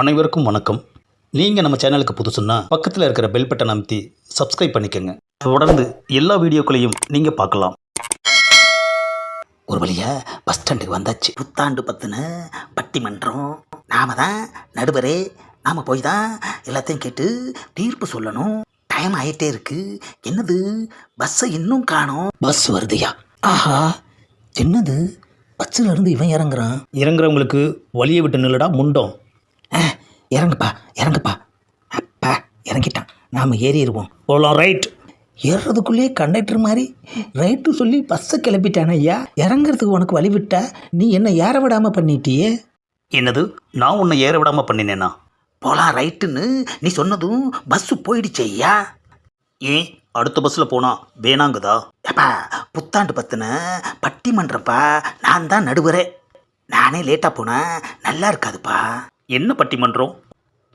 அனைவருக்கும் வணக்கம். நீங்கள் நம்ம சேனலுக்கு புதுசுன்னா பக்கத்தில் இருக்கிற பெல் பட்டன் அமைத்தி சப்ஸ்கிரைப் பண்ணிக்கோங்க. தொடர்ந்து எல்லா வீடியோக்களையும் நீங்கள் பார்க்கலாம். ஒரு வழியா பஸ் ஸ்டாண்டுக்கு வந்தாச்சு. புத்தாண்டு பத்துன பட்டிமன்றம். நாம தான் நடுவரே. நாம் போய் தான் எல்லாத்தையும் கேட்டு தீர்ப்பு சொல்லணும். டைம் ஆகிட்டே இருக்கு. என்னது? பஸ்ஸை இன்னும் காணோம். பஸ் வருதுயா? ஆஹா. என்னது? பஸ்ஸில் இருந்து இவன் இறங்குறான். இறங்குறவங்களுக்கு வழியை விட்டு நில்லடா முண்டோம். இறங்குப்பா இறங்குப்பா. அப்பா இறங்கிட்டான். நாம் ஏறிடுவோம் போகலாம் ரைட் ஏறுறதுக்குள்ளேயே கண்டக்டர் மாதிரி ரைட்டு சொல்லி பஸ்ஸை கிளப்பிட்டானே ஐயா. இறங்குறதுக்கு உனக்கு வழி விட்டா நீ என்ன ஏற விடாமல் பண்ணிட்டியே? என்னது? நான் உன்னை ஏற விடாமல் பண்ணினேனா? போகலாம் ரைட்டுன்னு நீ சொன்னதும் பஸ்ஸு போயிடுச்சு ஐயா. ஏன்? அடுத்த பஸ்ஸில் போனால் வேணாங்குதா? ஏப்பா புத்தாண்டு பத்துன பட்டிமன்றப்பா. நான் தான் நடுவரே. நானே லேட்டாக போனேன் நல்லா இருக்காதுப்பா. என்ன பட்டிமன்றம்?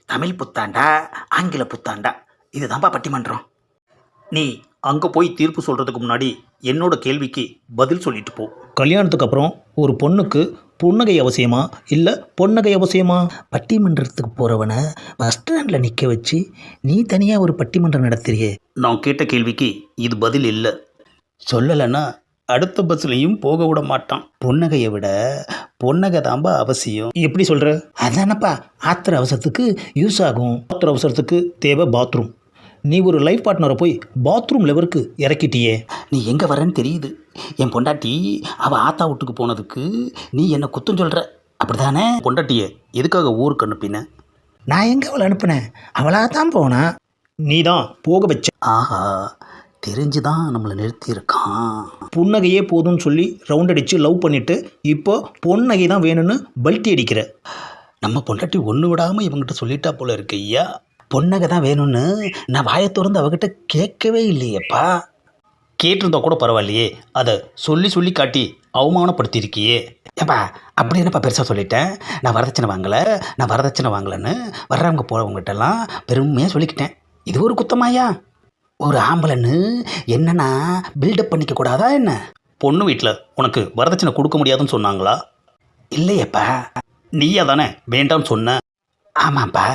தமிழ் புத்தாண்டா ஆங்கில புத்தாண்டா? இதுதான்ப்பா பட்டிமன்றம். நீ அங்கே போய் தீர்ப்பு சொல்கிறதுக்கு முன்னாடி என்னோட கேள்விக்கு பதில் சொல்லிட்டு போ. கல்யாணத்துக்கு அப்புறம் ஒரு பொண்ணுக்கு புன்னகை அவசியமா? இல்லை பொன்னகை அவசியமா? பட்டிமன்றத்துக்கு போகிறவனை பஸ் ஸ்டாண்டில் நிற்க வச்சு நீ தனியாக ஒரு பட்டிமன்றம் நடத்துறியே? நான் கேட்ட கேள்விக்கு இது பதில் இல்லை. சொல்லலைன்னா அடுத்த பஸ்லையும் போக விட மாட்டான். பொன்னகையை விட பொன்னகை தான்பா அவசியம். எப்படி சொல்கிற அதானப்பா ஆத்திர அவசரத்துக்கு யூஸ் ஆகும். ஆத்திர அவசரத்துக்கு தேவை பாத்ரூம் நீ ஒரு லைஃப் பார்ட்னரை போய் பாத்ரூம் லெவலுக்கு இறக்கிட்டியே. நீ எங்கே வரேன்னு தெரியுது. என் பொண்டாட்டி அவள் ஆத்தா வீட்டுக்கு போனதுக்கு நீ என்னை குத்தம் சொல்கிற அப்படிதானே பொண்டாட்டியை எதுக்காக ஊருக்கு அனுப்பின? நான் எங்கே அவளை அனுப்புனேன்? அவளாக தான் போனா. நீ தான் போக வச்ச ஆஹா. தெரிஞ்சு தான் நம்மளை நிறுத்தியிருக்கான். புன்னகையே போதும்னு சொல்லி ரவுண்ட் அடித்து லவ் பண்ணிவிட்டு இப்போ பொன்னகை தான் வேணும்னு பல்ட்டி அடிக்கிற. நம்ம பொண்டாட்டி ஒன்று விடாமல் இவங்ககிட்ட சொல்லிட்டா போல இருக்கு ஐயா. பொன்னகை தான் வேணும்னு நான் வாயை திறந்து அவகிட்ட கேட்கவே இல்லையேப்பா. கேட்டிருந்தா கூட பரவாயில்லையே. அதை சொல்லி சொல்லி காட்டி அவமானப்படுத்தியிருக்கியே. ஏப்பா அப்படி என்னப்பா பெருசாக சொல்லிட்டேன்? நான் வரதட்சணை வாங்கலை நான் வரதட்சணை வாங்கலைன்னு வர்றவங்க போகிறவங்ககிட்டலாம் பெருமையாக சொல்லிக்கிட்டேன். இது ஒரு குத்தமாயா ஒரு ஆம்பளைன்னு என்னன்னா பில்டப் பண்ணிக்க கூடாதா என்ன? பொண்ணு வீட்டில் உனக்கு வரதட்சணை கொடுக்க முடியாதுன்னு சொன்னாங்களா? இல்லையப்பா. நீயா தானே வேண்டாம்னு சொன்ன? ஆமாப்பா.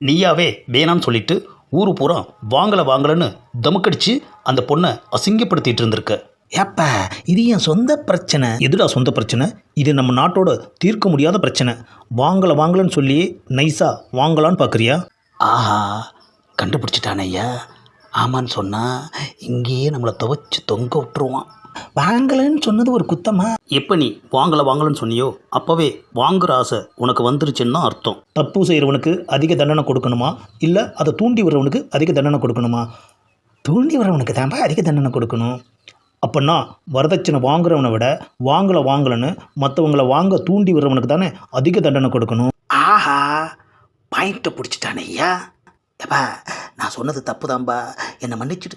நீயாவே வேணாம்னு சொல்லிட்டு ஊரு பூரா வாங்கலை வாங்கலைன்னு தமுக்கடிச்சு அந்த பொண்ணை அசிங்கப்படுத்திட்டு இருந்திருக்க. ஏப்பா இது என் சொந்த பிரச்சனை. எதுடா சொந்த பிரச்சனை? இது நம்ம நாட்டோட தீர்க்க முடியாத பிரச்சனை. வாங்கலை வாங்கலைன்னு சொல்லி நைஸாக வாங்கலான்னு பார்க்குறியா ஆஹா கண்டுபிடிச்சிட்டானே ஐயா ஆமான்னு சொன்னால் இங்கேயே நம்மளை துவைச்சு தொங்க விட்டுருவான். வாங்கலைன்னு சொன்னது ஒரு குத்தமா? எப்போ நீ வாங்கலை வாங்கலைன்னு சொன்னியோ அப்போவே வாங்குற ஆசை உனக்கு வந்துருச்சுன்னு அர்த்தம். தப்பு செய்கிறவனுக்கு அதிக தண்டனை கொடுக்கணுமா? இல்லை அதை தூண்டி வர்றவனுக்கு அதிக தண்டனை கொடுக்கணுமா? தூண்டி வர்றவனுக்கு தான்ப்பா அதிக தண்டனை கொடுக்கணும். அப்படின்னா வரதட்சணை வாங்குறவனை விட வாங்கலை வாங்கலைன்னு மற்றவங்கள வாங்க தூண்டி வர்றவனுக்கு தானே அதிக தண்டனை கொடுக்கணும். ஆஹா பாயிண்ட்டை பிடிச்சிட்டானே ஐயா. ஏப்பா நான் சொன்னது தப்பு தான்பா என்னை மன்னிச்சிடு.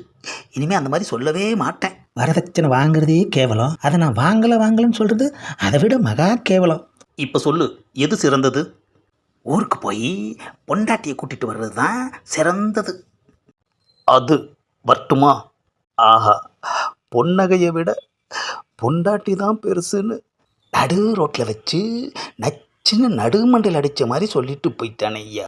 இனிமேல் அந்த மாதிரி சொல்லவே மாட்டேன். வரதட்சணை வாங்குறதே கேவலம். அதை நான் வாங்கலை வாங்கலைன்னு சொல்கிறது அதை விட மகா கேவலம். இப்போ சொல்லு எது சிறந்தது? ஊருக்கு போய் பொண்டாட்டியை கூட்டிகிட்டு வர்றது தான் சிறந்தது. அது வரட்டுமா? ஆஹா பொன்னகையை விட பொண்டாட்டி தான் பெருசுன்னு நடு ரோட்டில் வச்சு நச்சுன்னு நடுமண்டையில் அடித்த மாதிரி சொல்லிட்டு போயிட்டானே ஐயா.